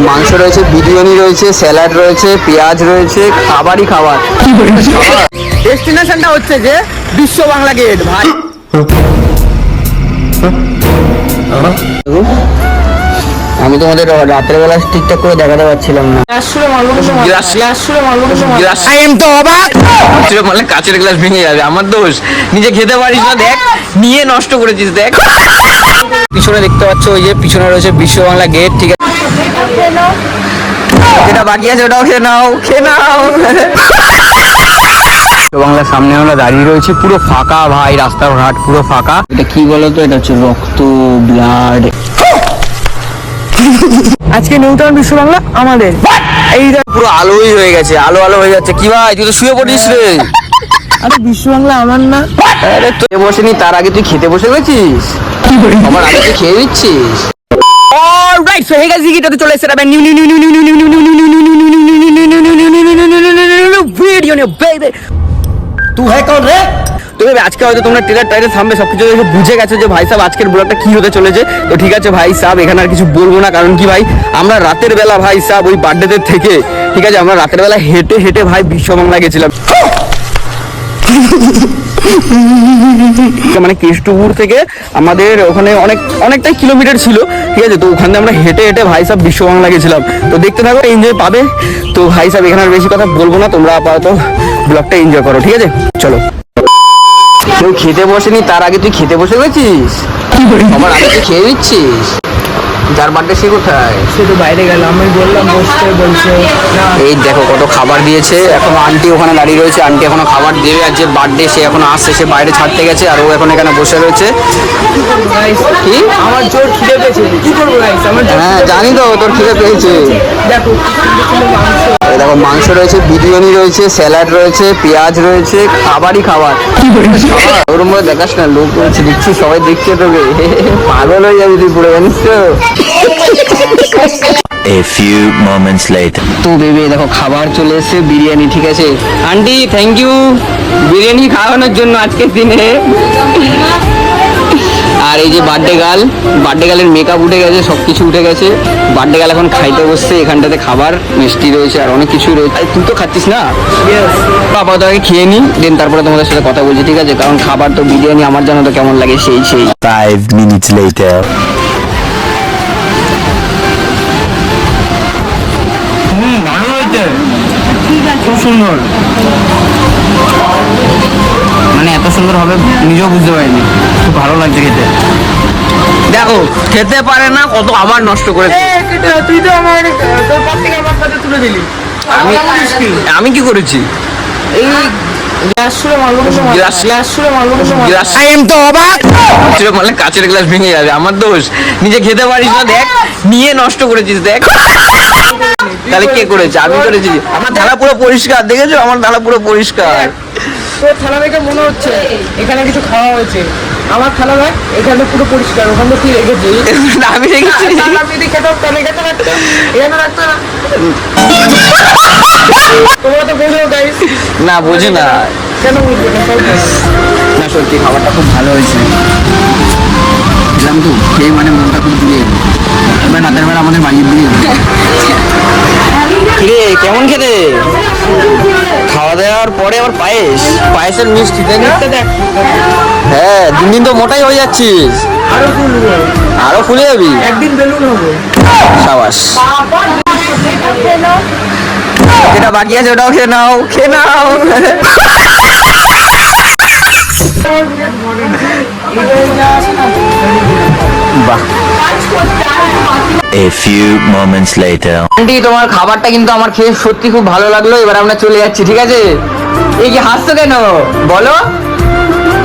মাংস রয়েছে বিরিয়ানি রয়েছে স্যালাড রয়েছে পেঁয়াজ রয়েছে খাবারই খাবার। ডেস্টিনেশনটা হচ্ছে যে বিশ্ব বাংলা গেট ভাই। আমি তোমাদের রাতের বেলা ঠিকঠাক করে দেখাতে পারছিলাম না। আই এম তো অবাক মানে কাচের গ্লাস ভেঙে যাবে আমার দোষ। নিজে খেতে পারিস না দেখ। নিয়ে নষ্ট করেছিস দেখ। পিছনে দেখতে পাচ্ছ ওই যে পিছনে রয়েছে বিশ্ব বাংলা গেট ঠিক আছে? যেটা বাকি আছে ওটাও খেয়ে নাও খেয়ে নাও। বাংলার সামনে আমরা দাঁড়িয়ে রয়েছি পুরো ফাঁকা ভাই রাস্তাঘাট পুরো ফাঁকা। এটা কি বলতো? এটা হচ্ছে রক্ত ব্লাড আজকে নিউটাউন বিশ্ব বাংলা আমাদের। এই পুরো আলোই হয়ে গেছে আলো আলো হয়ে যাচ্ছে। কি ভাই তুই তো শুয়ে পড়িস রে। আরে বিশ্ব বাংলা আমার না। আরে তুই বসেনি তার আগে তুই খেতে বসে গেছিস? আমার আগে তুই খেয়ে দিচ্ছিস অলরাইট সো হে গাইস ভিডিওতে চলে এসেছে new new new new new new new new new new new new video new baby তুই হ্যাঁ কর রে তো ভাই আজকে হয়তো তোমরা ট্রেলার টাইলে সামনে সবকিছু দেখে বুঝে গেছো যে ভাই সাহেব আজকের ব্লগটা কি হতে চলেছে তো ঠিক আছে ভাই সাহেব এখানে আর কিছু বলব না কারণ কি ভাই আমরা রাতের বেলা ভাই সাহেব ওই বার্থডেতে থেকে ঠিক আছে আমরা রাতের বেলা হেঁটে হেঁটে ভাই বিশ্ব বাংলা গেছিলাম মানে কৃষ্ণপুর থেকে আমাদের ওখানে অনেক অনেকটাই কিলোমিটার ছিল, ঠিক আছে? তো ওখানে আমরা হেঁটে হেঁটে ভাই সাহেব বিশ্ব বাংলা গেছিলাম। তো দেখতে থাকো এনজয় পাবে। তো ভাই সাহেব, এখানে আর বেশি কথা বলব না, তোমরা আপাতত ব্লগটা এনজয় করো, ঠিক আছে? চলো। কেউ খেতে বসেনি, তার আগে তুই খেতে বসে গেছিস? আমার আগে তুই খেয়ে দিচ্ছিস যার বার্থডে সে কোথায়? সে তো বাইরে গেল আমি বললাম বসতে বলছে এই দেখো কত খাবার দিয়েছে এখন আন্টি ওখানে দাঁড়িয়ে রয়েছে আন্টি এখনও খাবার দেবে আর যে বার্থডে সে এখন আসছে সে বাইরে ছাড়তে গেছে আর ও এখন এখানে বসে রয়েছে। কি? আমার জোর খিদে পেয়েছে কি করব আমার হ্যাঁ জানি তো তোর খিদে পেয়েছে। দেখো দেখো মাংস রয়েছে বিরিয়ানি রয়েছে স্যালাড রয়েছে পেঁয়াজ রয়েছে খাবারই খাবার। ওর মধ্যে দেখাস না লোক রয়েছে দেখছি সবাই দেখছে তোকে পাগল হয়ে যাবি তুই পুরো জানিস তো? A few moments later. তো বেবি দেখো খাবার চলে এসেছে বিরিয়ানি ঠিক আছে? আন্টি থ্যাংক ইউ বিরিয়ানি খাওয়ানোর জন্য আজকের দিনে। আর এই যে বার্থডে গার্ল বার্থডে গার্লের মেকআপ উঠে গেছে সব কিছু উঠে গেছে। বার্থডে গার্ল এখন খাইতে বসছে এখানটাতে খাবার মিষ্টি রয়েছে আর অনেক কিছু রয়েছে। তুই তো খাচ্ছিস না? আপাতত আগে খেয়ে নি দেন তারপরে তোমাদের সাথে কথা বলছি ঠিক আছে? কারণ খাবার তো বিরিয়ানি আমার জানো তো কেমন লাগে সেই সেই। Five minutes later. সুন্দর। মানে এত সুন্দর হবে নিজেও বুঝতে পারিনি। খুব ভালো লাগছে খেতে। দেখো খেতে পারে না কত আবার নষ্ট করে তুই তো আমার তোর পর থেকে আমার কাছে তুলে দিলি। আমি আমি কি করেছি? এই মানে কাচের গ্লাস ভেঙে যাবে আমার দোষ। নিজে খেতে পারিস না দেখ। নিয়ে নষ্ট করেছিস দেখ। তাহলে কে করেছে? আমি করেছি। আমার থালা পুরো পরিষ্কার দেখেছ? আমার থালা পুরো পরিষ্কার। তোর থালা দেখে মনে হচ্ছে এখানে কিছু খাওয়া হয়েছে। আমার থালা দেখ এখানে পুরো পরিষ্কার ওখানে তুই রেখেছিস। আমি রেখেছি। আমি যদি খেতাম তাহলে এখানে রাখতাম এখানে রাখতো না। তোমরা তো বোঝো গাইস না বোঝে না। কেন বুঝবে না সত্যি। খাবারটা খুব ভালো হয়েছে। খেলাম তো খেয়ে মানে মনটা খুব দিয়ে এবার রাতের বেলা আমাদের বাড়ির দিয়ে কিরে কেমন খেতে? খাওয়া দাওয়ার পরে আবার পায়েস। পায়েসের মিষ্টি দেখ হ্যাঁ দিন দিন তো মোটাই হয়ে যাচ্ছিস। আরও ফুলবো আরও ফুলে যাবি? একদিন বেলুন হব। সাবাস। যেটা বাকি আছে ওটাও খেয়ে নাও খেয়ে নাও। বাহ। A few moments later. Aunty তোমার খাবারটা কিন্তু আমার খেয়ে সত্যি খুব ভালো লাগল। এবার আমরা চলে যাচ্ছি, ঠিক আছে? এই কি হাসছো কেন? বলো।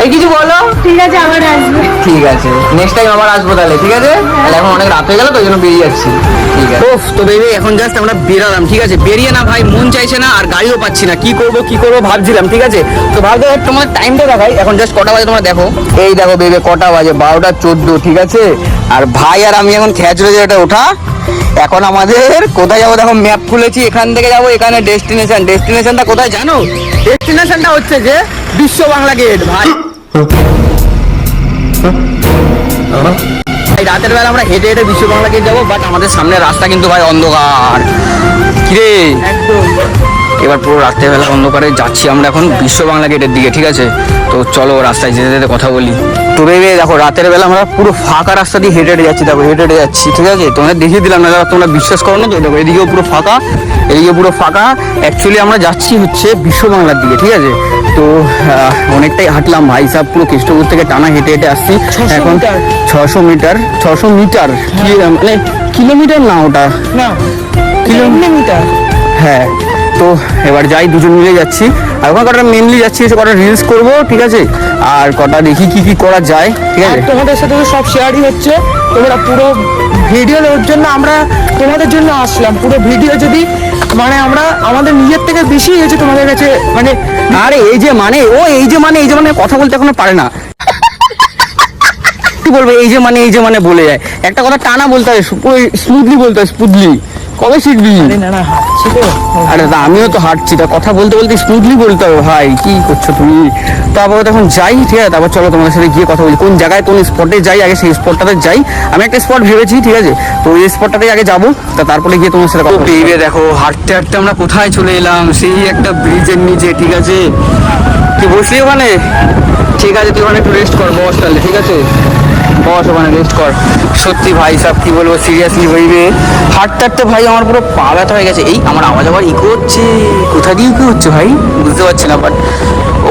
এই কিছু বলো। ঠিক আছে আবার আসবে। ঠিক আছে। নেক্সট টাইম আবার আসব তাহলে ঠিক আছে? তাহলে এখন অনেক রাত হয়ে গেল তো ওই জন্য বেরিয়ে যাচ্ছি। ঠিক আছে। ওফ তো বেবি এখন জাস্ট আমরা বেরালাম ঠিক আছে? বেরিয়ে না ভাই মন চাইছে না আর গাড়িও পাচ্ছি না। কি করব কি করব ভাবছিলাম ঠিক আছে? তো ভাবতে তোমার টাইমটা দেখাই এখন জাস্ট কটা বাজে তোমরা দেখো। এই দেখো বেবি কটা বাজে? বারোটা চোদ্দ ঠিক আছে? আর ভাই আর আমি এখন খেয়াচুরে যেটা ওঠা। এখন আমাদের কোথায় যাব? দেখো ম্যাপ খুলেছি এখান থেকে যাব এখানে ডেস্টিনেশন ডেস্টিনেশনটা কোথায় জানো? ডেস্টিনেশনটা হচ্ছে যে বিশ্ব বাংলা গেট ভাই। এই রাতের বেলা আমরা হেঁটে হেঁটে বিশ্ব বাংলা যাব বাট আমাদের সামনে রাস্তা কিন্তু ভাই অন্ধকার। কিরে? একদম। এবার পুরো রাত্রেবেলা অন্ধকারে যাচ্ছি আমরা এখন বিশ্ব বাংলা গেটের দিকে ঠিক আছে? তো চলো রাস্তায় যেতে যেতে কথা বলি। তো ভেবে দেখো রাতের বেলা আমরা পুরো ফাঁকা রাস্তা দিয়ে হেঁটে হেঁটে যাচ্ছি দেখো হেঁটে হেঁটে যাচ্ছি ঠিক আছে? তোমাদের দেখিয়ে দিলাম না তোমরা বিশ্বাস করো না তো? দেখো এদিকেও পুরো ফাঁকা এদিকে পুরো ফাঁকা। অ্যাকচুয়ালি আমরা যাচ্ছি হচ্ছে বিশ্ব বাংলার দিকে ঠিক আছে? তো অনেকটাই হাঁটলাম ভাই সাহেব পুরো কেষ্টপুর থেকে টানা হেঁটে হেঁটে আসছি। এখন। ছশো মিটার ছশো মিটার কি মানে কিলোমিটার না ওটা? না কিলো- কিলোমিটার। হ্যাঁ তো এবার যাই দুজন মিলে যাচ্ছি। আর ওখানে কটা মেনলি যাচ্ছি এসে কটা রিলস করব ঠিক আছে? আর কটা দেখি কি কি করা যায় ঠিক আছে? তোমাদের সাথে তো সব শেয়ারই হচ্ছে। তোমরা পুরো ভিডিও ওর জন্য আমরা তোমাদের জন্য আসলাম। পুরো ভিডিও যদি মানে আমরা আমাদের নিজের থেকে বেশি হয়েছে তোমাদের কাছে মানে আরে এই যে মানে ও এই যে মানে এই যে মানে কথা বলতে এখনও পারে না। কি বলব এই যে মানে এই যে মানে বলে যায়। একটা কথা টানা বলতে হয় স্মুথলি বলতে হয় স্মুথলি কবে শিখবি? আরে আমিও তো হাঁটছি। তা কথা বলতে বলতে স্মুথলি বলতে হবে ভাই। কি করছ তুমি? তো আপাতত এখন যাই ঠিক আছে? তারপর চলো তোমাদের সাথে গিয়ে কথা বলি। কোন জায়গায় কোন স্পটে যাই আগে সেই স্পটটাতে যাই। আমি একটা স্পট ভেবেছি ঠিক আছে? তো ওই স্পটটাতে আগে যাব। তা তারপরে গিয়ে তোমার সাথে কথা পেয়ে দেখো হাঁটতে হাঁটতে আমরা কোথায় চলে এলাম? সেই একটা ব্রিজের নিচে ঠিক আছে? তুই বসলি ওখানে? ঠিক আছে তুই ওখানে একটু রেস্ট কর বস তাহলে ঠিক আছে? বস, ওখানে রেস্ট কর। সত্যি ভাই, সব কি বলব সিরিয়াসলি হইবে হাঁটতে হাঁটতে ভাই আমার পুরো পা ব্যথা হয়ে গেছে। এই আমার আওয়াজ আবার ইকো হচ্ছে। কোথা দিয়ে ইকো হচ্ছে ভাই? বুঝতে পারছি না বাট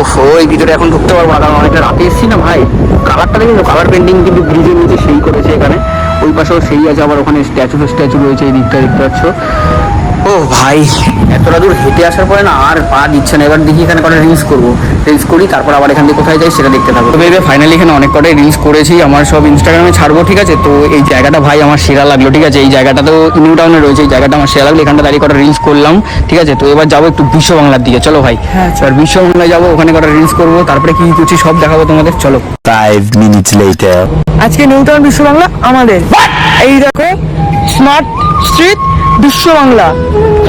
ওহো, এই ভিতরে এখন ঢুকতে পারব না, কারণ অনেকটা রাতে এসছি না ভাই। কালারটা দেখেছ কালার পেন্টিং কিন্তু ব্রিজের নিচে সেই করেছে এখানে। ওই পাশেও সেই আছে, আবার ওখানে স্ট্যাচু স্ট্যাচু রয়েছে, এই দিকটা দেখতে পাচ্ছ। ও ভাই এতটা দূর হেঁটে আসার পরে না আর পা দিচ্ছে না। এবার দেখি এখানে কটা রিলস করব। রিলস করি তারপর আবার এখান থেকে কোথায় যাই সেটা দেখতে থাকব। তবে ফাইনালি এখানে অনেক কটাই রিলস করেছি আমার সব ইনস্টাগ্রামে ছাড়বো ঠিক আছে? তো এই জায়গাটা ভাই আমার সেরা লাগল ঠিক আছে? এই জায়গাটা তো নিউ টাউনে রয়েছে এই জায়গাটা আমার সেরা লাগল। এখানটা দাঁড়িয়ে কটা রিলস করলাম ঠিক আছে? তো এবার যাব একটু বিশ্ব বাংলার দিকে। চলো ভাই এবার বিশ্ব বাংলায় যাব ওখানে কটা রিলস করব তারপরে কি কি করছি সব দেখাবো তোমাদের। চলো। Five minutes later. আজকে নিউটাউন বিশ্ব বাংলা আমাদের। এই দেখো স্মার্ট স্ট্রিট বিশ্ব বাংলা।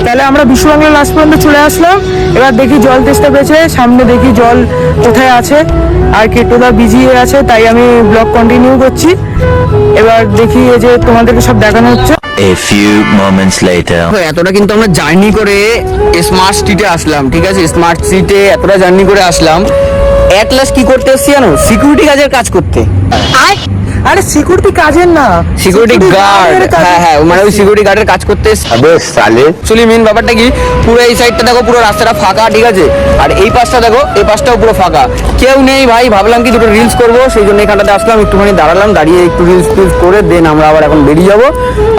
তাহলে আমরা বিশ্ব বাংলা লাস্ট পর্যন্ত চলে আসলাম। এবার দেখি জল তেষ্টা পেয়েছে। সামনে দেখি জল কোথায় আছে। আর কেটোদা বিজি হয়ে আছে তাই আমি ব্লগ কন্টিনিউ করছি। এবার দেখি এই যে তোমাদেরকে সব দেখানো হচ্ছে। A few moments later. এতটা কিন্তু আমরা জার্নি করে স্মার্ট স্ট্রিটে আসলাম ঠিক আছে? স্মার্ট স্ট্রিটে এতটা জার্নি করে আসলাম। এক লাস কি করতে এসছি জানো? সিকিউরিটি কাজের কাজ করতে। আরে আরে সিকিউরিটি কাজের না। সিকিউরিটি গার্ড হ্যাঁ হ্যাঁ মানে ওই সিকিউরিটি গার্ডের কাজ করতে আবে সালে চলি মেন ব্যাপারটা কি পুরো এই সাইডটা দেখো পুরো রাস্তাটা ফাঁকা ঠিক আছে? আর এই পাশটা দেখো এই পাশটাও পুরো ফাঁকা। কেউ নেই ভাই ভাবলাম কি দুটো রিলস করব সেই জন্য এখানটাতে আসলাম একটুখানি দাঁড়ালাম দাঁড়িয়ে একটু রিলস টিলস করে দেন আমরা আবার এখন বেরিয়ে যাব।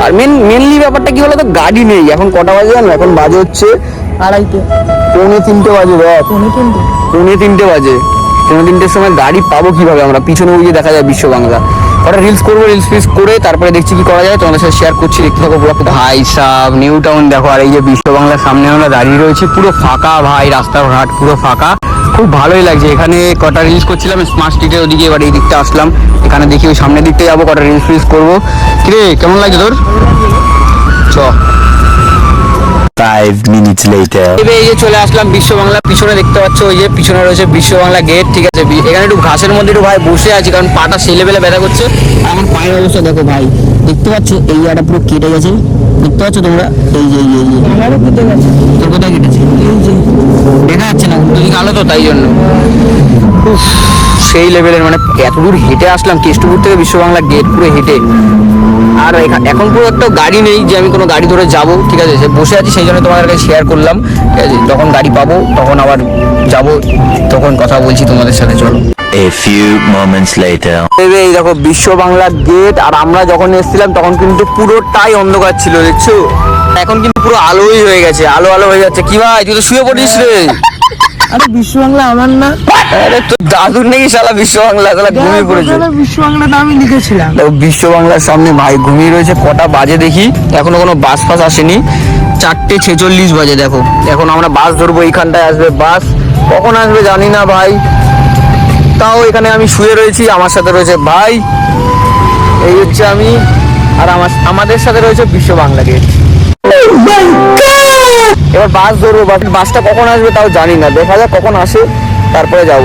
আর মেন মেনলি ব্যাপারটা কি বলতো গাড়ি নেই এখন কটা বাজে জানো? এখন বাজে হচ্ছে আড়াইটে। পৌনে তিনটে বাজে রাত পৌনে তিনটে। পৌনে তিনটে বাজে। পৌনে তিনটের সময় গাড়ি পাবো কীভাবে? আমরা পিছনে ওই দেখা যায় বিশ্ব বাংলা। ওটা রিলস করব রিলস ফিলস করে তারপরে দেখছি কি করা যায়। তোমাদের সাথে শেয়ার করছি, দেখতে থাকো পুরো ভাই সাহ নিউ টাউন দেখো, আর এই যে বিশ্ব বাংলার সামনে আমরা দাঁড়িয়ে রয়েছি, পুরো ফাঁকা ভাই, রাস্তাঘাট পুরো ফাঁকা। খুব ভালোই লাগছে। এখানে কটা রিলস করছিলাম স্মার্ট স্ট্রিটের ওদিকে এবার এই দিকটা আসলাম। এখানে দেখি ওই সামনের দিকটা যাব, কটা রিলস ফিলস করব। কিরে, কেমন লাগছে তোর? চ। Five minutes later. এবার এই যে চলে আসলাম বিশ্ব বাংলা পিছনে দেখতে পাচ্ছ ওই যে পিছনে রয়েছে বিশ্ব বাংলা গেট ঠিক আছে? এখানে একটু ঘাসের মধ্যে একটু ভাই বসে আছি কারণ পাটা সেই লেভেলে ব্যথা করছে। আমার পায়ের অবস্থা দেখো ভাই দেখতে পাচ্ছ? এই জায়গাটা পুরো কেটে গেছে। দেখতে পাচ্ছ তোমরা? এই যে এই যে আমারও কেটে গেছে। তোর কোথায় কেটেছে? এই যে। দেখা যাচ্ছে না দিকে আলো তো তাই জন্য। সেই লেভেলের মানে এত দূর হেঁটে আসলাম কেষ্টপুর থেকে বিশ্ব বাংলা গেট পুরো হেঁটে। আর এখন পুরো একটা গাড়ি নেই যে আমি কোনো গাড়ি ধরে যাব ঠিক আছে? সে বসে আছি সেই জন্য তোমাদের কাছে শেয়ার করলাম ঠিক আছে? যখন গাড়ি পাবো তখন আবার যাব তখন কথা বলছি তোমাদের সাথে চলো। A few moments later. এই এই দেখো বিশ্ব বাংলা গেট আর আমরা যখন এসেছিলাম তখন কিন্তু পুরোটাই অন্ধকার ছিল দেখছ? এখন কিন্তু পুরো আলোই হয়ে গেছে আলো আলো হয়ে যাচ্ছে। কি ভাই তুই তো শুয়ে পড়িস রে। আরে বিশ্ব বাংলা আমার না। আরে তোর দাদুর নাকি শালা বিশ্ব বাংলা শালা ঘুমিয়ে পড়েছে। বিশ্ব বাংলাটা আমি লিখেছিলাম। দেখো বিশ্ব বাংলার সামনে ভাই ঘুমিয়ে রয়েছে কটা বাজে দেখি। এখনও কোনো বাস ফাস আসেনি। চারটে ছেচল্লিশ বাজে দেখো। এখন আমরা বাস ধরবো এইখানটায় আসবে বাস। কখন আসবে জানি না ভাই। তাও এখানে আমি শুয়ে রয়েছি আমার সাথে রয়েছে ভাই। এই হচ্ছে আমি আর আমার আমাদের সাথে রয়েছে বিশ্ব বাংলা গেট। এবার বাস ধরবো, বাস বাসটা কখন আসবে তাও জানি না। দেখা যাক কখন আসে, তারপরে যাব।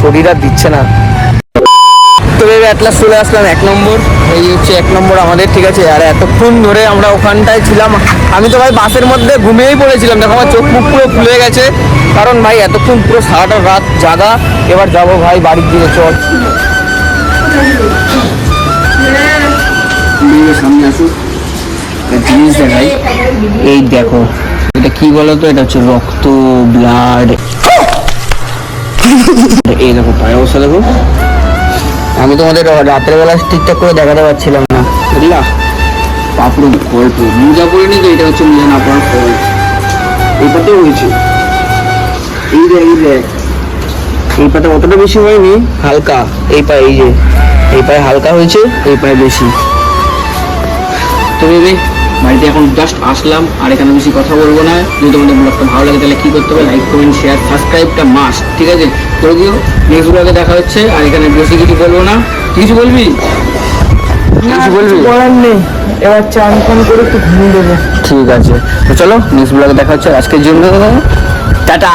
শরীর আর দিচ্ছে না। তো ভেবে অ্যাটলাস চলে আসলাম এক নম্বর। এই হচ্ছে এক নম্বর আমাদের, ঠিক আছে? আর এতক্ষণ ধরে আমরা ওখানটায় ছিলাম। আমি তো ভাই বাসের মধ্যে ঘুমিয়েই পড়েছিলাম। দেখো আমার চোখ মুখ পুরো ফুলে গেছে। কারণ ভাই এতক্ষণ পুরো সারাটা রাত জাগা। এবার যাব ভাই বাড়ির দিকে, চল। সামনে আসুক জিনিস দেখাই। এই দেখো এটা কি বলো তো এটা হচ্ছে রক্ত ব্লাড এই দেখো পায়ের অবস্থা দেখো। আমি তোমাদের রাতের বেলা ঠিকঠাক করে দেখাতে পারছিলাম না, বুঝলা? পাপুরো গল্প মোজা পড়িনি তো এটা হচ্ছে মোজা না পড়ার ফল। এই পাতেও হয়েছে। এই দেখ এই দেখ। এই পাতে অতটা বেশি হয়নি, হালকা। এই পায়ে, এই যে। এই পায়ে হালকা হয়েছে, এই পায়ে বেশি। তো বাড়িতে এখন জাস্ট আসলাম আর এখানে বেশি কথা বলব না। যদি তোমাদের ব্লগটা ভালো লাগে তাহলে কি করতে হবে? লাইক কমেন্ট শেয়ার সাবস্ক্রাইবটা মাস্ট ঠিক আছে? করে দিও। নেক্সট ব্লগে দেখা হচ্ছে আর এখানে বেশি কিছু বলব না। কিছু বলবি? কিছু বলবি? বলার নেই। এবার চান ফান করে একটু ঘুমিয়ে দেবো। ঠিক আছে। তো চলো নেক্সট ব্লগে দেখা হচ্ছে। আজকের জন্য টাটা!